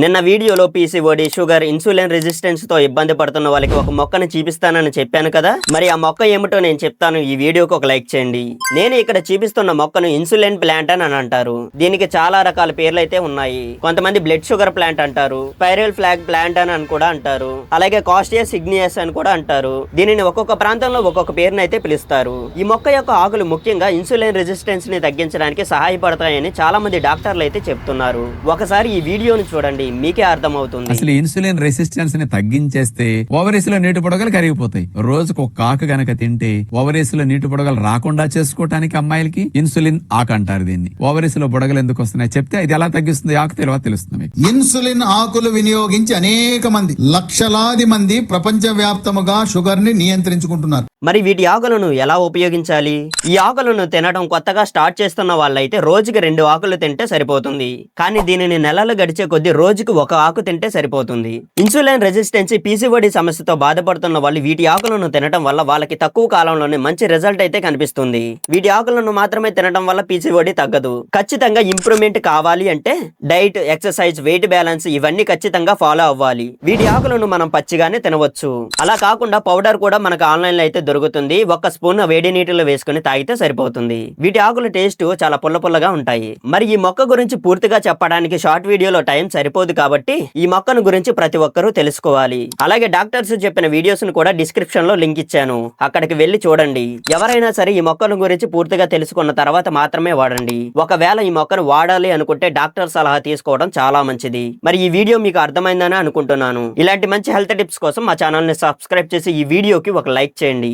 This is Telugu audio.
నిన్న వీడియోలో పీసీఓడి షుగర్ ఇన్సులిన్ రెసిస్టెన్స్తో ఇబ్బంది పడుతున్న వాళ్ళకి ఒక మొక్కను చూపిస్తానని చెప్పాను కదా. మరి ఆ మొక్క ఏమిటో నేను చెప్తాను. ఈ వీడియోకి ఒక లైక్ చేయండి. నేను ఇక్కడ చూపిస్తున్న మొక్కను ఇన్సులిన్ ప్లాంట్ అని అంటారు. దీనికి చాలా రకాల పేర్లు అయితే ఉన్నాయి. కొంతమంది బ్లడ్ షుగర్ ప్లాంట్ అంటారు. పైరల్ ఫ్లాగ్ ప్లాంట్ అని అని కూడా అంటారు. అలాగే కాస్టియస్ సిగ్నియస్ అని కూడా అంటారు. దీనిని ఒక్కొక్క ప్రాంతంలో ఒక్కొక్క పేరును అయితే పిలుస్తారు. ఈ మొక్క యొక్క ఆకులు ముఖ్యంగా ఇన్సులిన్ రెసిస్టెన్స్ని తగ్గించడానికి సహాయపడతాయని చాలా మంది డాక్టర్లు అయితే చెప్తున్నారు. ఒకసారి ఈ వీడియోని చూడండి. మీకే అర్థమవుతుంది. అసలు ఇన్సులిన్ రెసిస్టెన్స్ని తగ్గించేస్తే ఓవరీస్లో నీటి పొడగలు కరిగిపోతాయి. రోజుకు ఒక ఆకు గనక తింటే ఓవరీస్లో నీటి పొడగలు రాకుండా చేసుకోవటానికి అమ్మాయిలకి ఇన్సులిన్ ఆకు అంటారు దీన్ని. ఓవరీస్లో బుడగలు ఎందుకు వస్తున్నాయి? చెప్తే ఇది ఎలా తగ్గిస్తుంది? ఆకు తెలియదు తెలుస్తుంది ఇన్సులిన్ ఆకులు వినియోగించి అనేక మంది లక్షలాది మంది ప్రపంచ వ్యాప్తముగా షుగర్ని నియంత్రించుకుంటున్నారు. మరి వీటి ఆకులను ఎలా ఉపయోగించాలి? ఈ ఆకులను తినడం కొత్తగా స్టార్ట్ చేస్తున్న వాళ్ళైతే రోజుకి రెండు ఆకులు తింటే సరిపోతుంది. కానీ దీనిని నెలలు గడిచే కొద్ది రోజుకి ఒక ఆకు తింటే సరిపోతుంది. ఇన్సులిన్ రెసిస్టెన్సీ పీసీఓడి సమస్యతో బాధపడుతున్న వాళ్ళు వీటి ఆకులను తినడం వల్ల వాళ్ళకి తక్కువ కాలంలోనే మంచి రిజల్ట్ అయితే కనిపిస్తుంది. వీటి ఆకులను మాత్రమే తినడం వల్ల పీసీఓడి తగ్గదు. ఖచ్చితంగా ఇంప్రూవ్మెంట్ కావాలి అంటే డైట్ ఎక్సర్సైజ్ వెయిట్ బ్యాలెన్స్ ఇవన్నీ ఖచ్చితంగా ఫాలో అవ్వాలి. వీటి ఆకులను మనం పచ్చిగానే తినవచ్చు. అలా కాకుండా పౌడర్ కూడా మనకు ఆన్లైన్లో అయితే దొరుకుతుంది. ఒక్క స్పూన్ వేడి నీటిలో వేసుకుని తాగితే సరిపోతుంది. వీటి ఆకుల టేస్ట్ చాలా పుల్ల పుల్లగా ఉంటాయి. మరి ఈ మొక్క గురించి పూర్తిగా చెప్పడానికి షార్ట్ వీడియోలో టైం సరిపోదు కాబట్టి ఈ మొక్కను గురించి ప్రతి ఒక్కరూ తెలుసుకోవాలి. అలాగే డాక్టర్స్ చెప్పిన వీడియోస్ను కూడా డిస్క్రిప్షన్లో లింక్ ఇచ్చాను. అక్కడికి వెళ్ళి చూడండి. ఎవరైనా సరే ఈ మొక్కను గురించి పూర్తిగా తెలుసుకున్న తర్వాత మాత్రమే వాడండి. ఒకవేళ ఈ మొక్కను వాడాలి అనుకుంటే డాక్టర్ సలహా తీసుకోవడం చాలా మంచిది. మరి ఈ వీడియో మీకు అర్థమైందని అనుకుంటున్నాను. ఇలాంటి మంచి హెల్త్ టిప్స్ కోసం మా ఛానల్ని సబ్స్క్రైబ్ చేసి ఈ వీడియోకి ఒక లైక్ చేయండి.